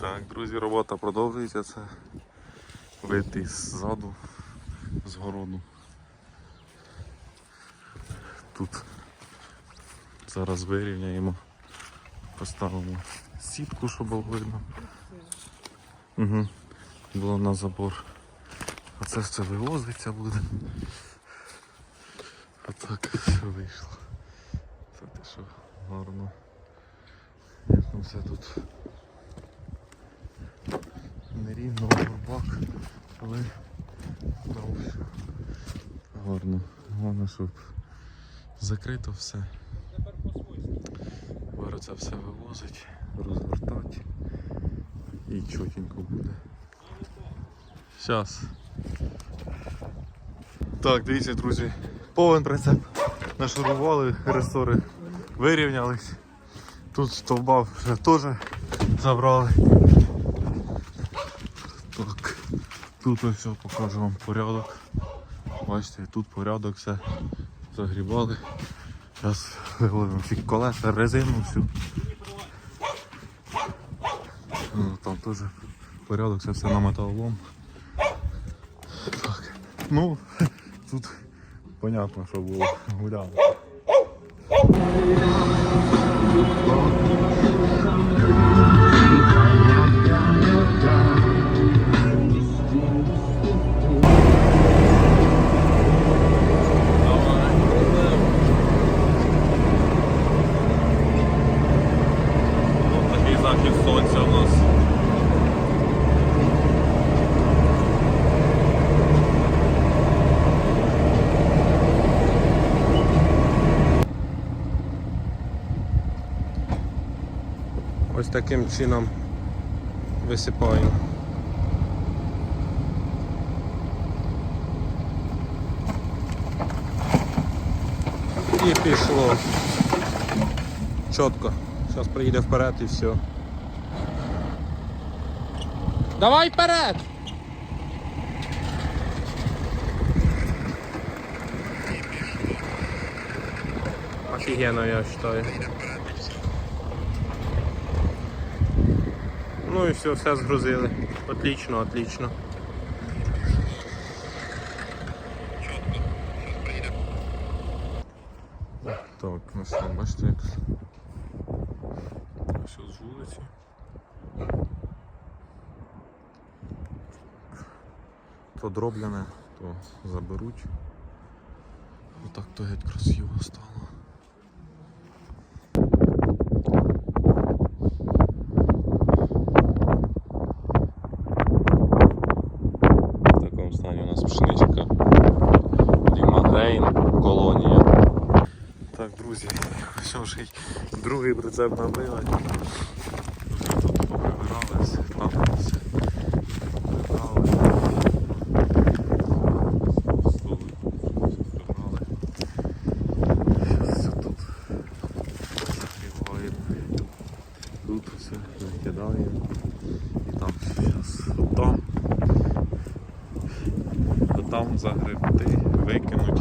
Так, друзі, робота продовжується. Це вид ззаду, з городу. Тут зараз вирівняємо, поставимо сітку, щоб було видно. Угу. Було на забор. А це все вивозиться буде. А так все вийшло. Це те, що гарно. Як там все тут горбак, але дав гарно. Головне, щоб закрито все. Тепер це все вивозить, розвертати і чотенько буде. Зараз. Так, дивіться, друзі, повен прицеп нашурували, ресори вирівнялись. Тут стовба вже теж забрали. Так, тут ось покажу вам порядок. Бачите, тут порядок, все загрібали. Зараз виводимо всі колеса, резину всю. Ну, там теж порядок, це все на металолом. Так. Ну, тут понятно, що було гуляли. Захід сонця у нас. Ось таким чином висипаємо. І пішло. Чітко. Зараз приїде вперед і все. Давай вперед! Офігенно, я вважаю. Ну і все, все згрузили. Отлично, отлично. Так, ну що, бачите, як все з вулиці. То дроблене, то заберуть. Отак то геть красиво стало. В такому стані у нас пшеничка. Дімагрейн, колонія. Так, друзі, вже другий прицеп набили. Тут поприбирали там все прибрали. Столи все прибрали. Щас все тут загріваємо. Тут все викидаємо. І там зараз там. Там загребти, викинуть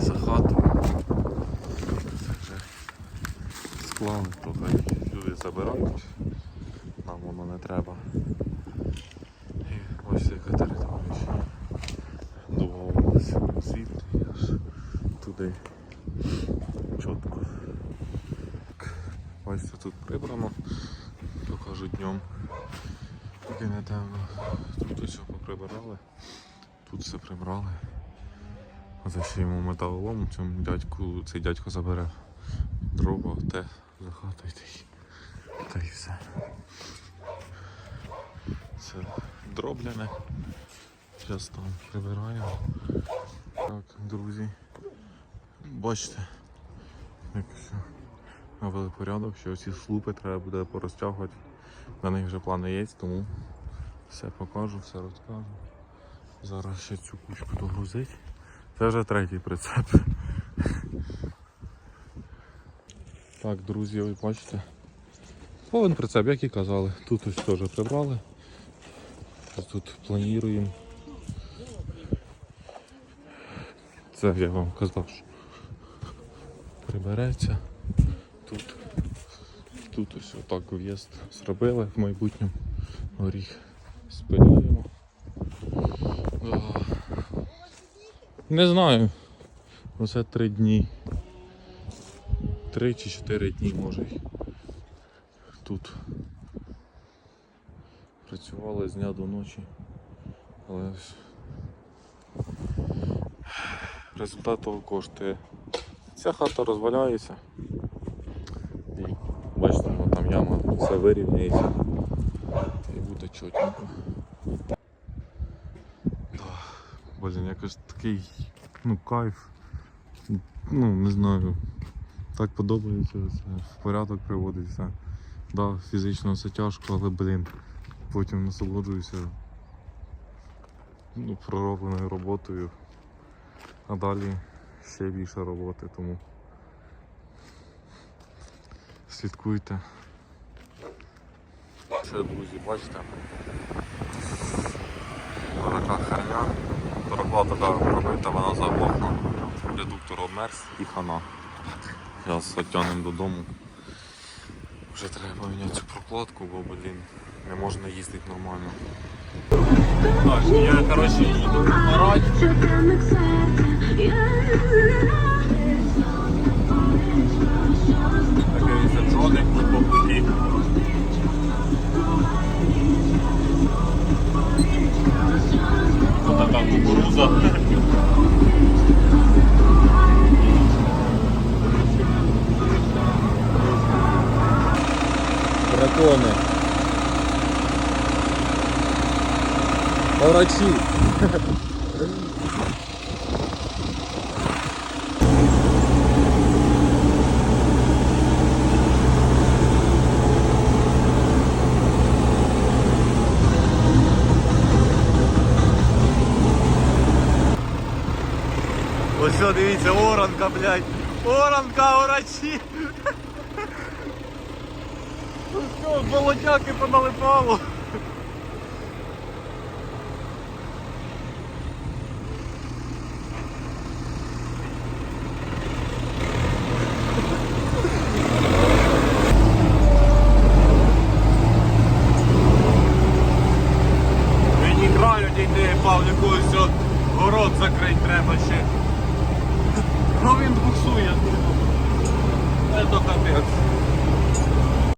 за хату. Це вже склали, то хай люди забирають. Нам воно не треба. І ось яка територія. Домовилася звідти аж туди. Чітко. Ось це тут прибрано. Покажу днем. Поки не темно. Тут ось поприбирали. Тут все прибрали. Зачимо металолом, цьому дядьку, цей дядько забере дрова, те за хатою та й, все. Це дроблене. Зараз там прибираємо. Так, друзі. Бачите, як все навели порядок, що ці слупи треба буде порозтягувати. На них вже плани є, тому все покажу, все розкажу. Зараз ще цю кучку догрузить. Це вже третій прицеп. Так, друзі, ви бачите. Повен прицеп, як і казали. Тут ось теж прибрали. Тут плануємо. Це я вам казав, що прибереться. Тут тут ось отак в'їзд зробили в майбутньому. Горіх спиляємо. Не знаю. Оце три дні. Три чи чотири дні може. Тут. Працювали з дня до ночі. Але результат того коштує. Ця хата розваляється. Бачите, ну, там яма, все вирівняється. Буде. Да. Блін, якось такий ну, кайф. Ну, не знаю. Так подобається це, в порядок приводиться. Да, фізично це тяжко, але блін, потім насолоджуюся ну, проробленою роботою. А далі ще більше роботи, тому слідкуйте. Ще, друзі, бачите? Така херня. Дорогла така пробита, вона заглохла. Редуктор обмерз і хана. Зараз відтягнемо додому. Вже треба поміняти цю прокладку, бо блін, не можна їздити нормально. Так, я коротше їду вмирати. Такий саджоник по путі. Кукуруза. Дракони. Орачі. Дивіться, оранка, блядь. Оранка, орачі. Що, золотяки поналипало. Ну